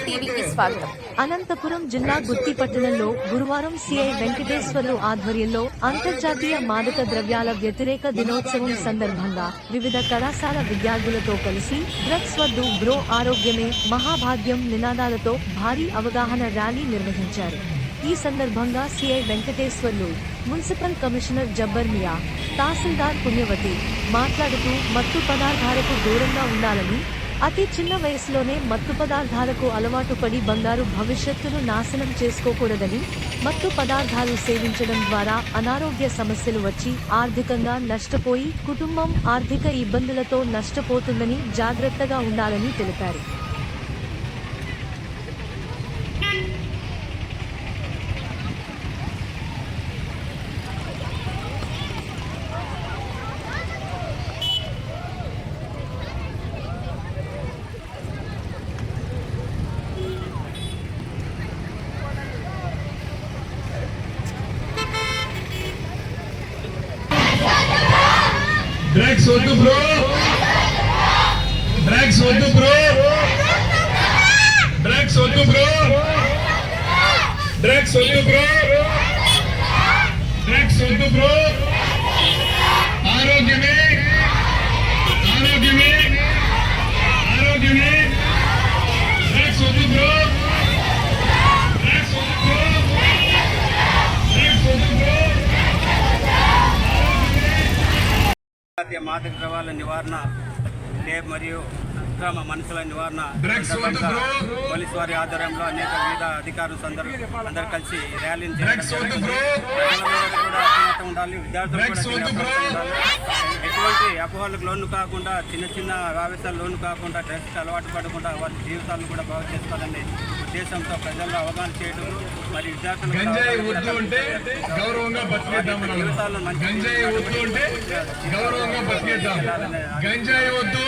స్వాగతం. అనంతపురం జిల్లా గుత్తి పట్టణంలో గురువారం సిఐ వెంకటేశ్వర్లు ఆధ్వర్యంలో అంతర్జాతీయ మాదక ద్రవ్యాల వ్యతిరేక దినోత్సవం సందర్భంగా వివిధ కళాశాల విద్యార్థులతో కలిసి డ్రగ్స్ వద్దు బ్రో ఆరోగ్యమే మహాభాగ్యం నినాదాలతో భారీ అవగాహన ర్యాలీ నిర్వహించారు. ఈ సందర్భంగా CI Venkateswarlu municipal commissioner Jabbar Miya తహసీల్దార్ పుణ్యవతి మాట్లాడుతూ మత్తు పదార్థాలకు దూరంగా ఉండాలని అతి చిన్న వయసులోనే మత్తు పదార్థాలకు అలవాటు పడి బంగారు భవిష్యత్తును నాశనం చేసుకోకూడదని మత్తు పదార్థాలు సేవించడం ద్వారా అనారోగ్య సమస్యలు వచ్చి ఆర్థికంగా నష్టపోయి కుటుంబం ఆర్థిక ఇబ్బందులతో నష్టపోతుందని జాగ్రత్తగా ఉండాలని తెలిపారు. డ్రగ్స్ వద్దు బ్రో డ్రగ్స్ వద్దు బ్రో డ్రగ్స్ వద్దు బ్రో డ్రగ్స్ వద్దు బ్రో డ్రగ్స్ వద్దు బ్రో అంతర్జాతీయ మాదక ద్రవ్యాల నివారణ డే మరియు అక్రమ మనుషుల నివారణ. పోలీస్ వారి ఆధ్వర్యంలో అనేక వివిధ అధికారులు అందరూ అందరు కలిసి ర్యాలీని అప్రమత్తంగా ఉండాలి విద్యార్థులు కూడా ఉండాలి. ఎటువంటి అపోహలకు లోను కాకుండా చిన్న చిన్న ఆవేశాలు లోను కాకుండా డ్రగ్స్కి అలవాటు పడకుండా వారి జీవితాలను కూడా బాగు చేసుకోవాలనే ఉద్దేశంతో ప్రజల్లో అవగాహన చేయడం మరి విద్యార్థులు. జీవితాలను మంచి గంజాయి వద్దు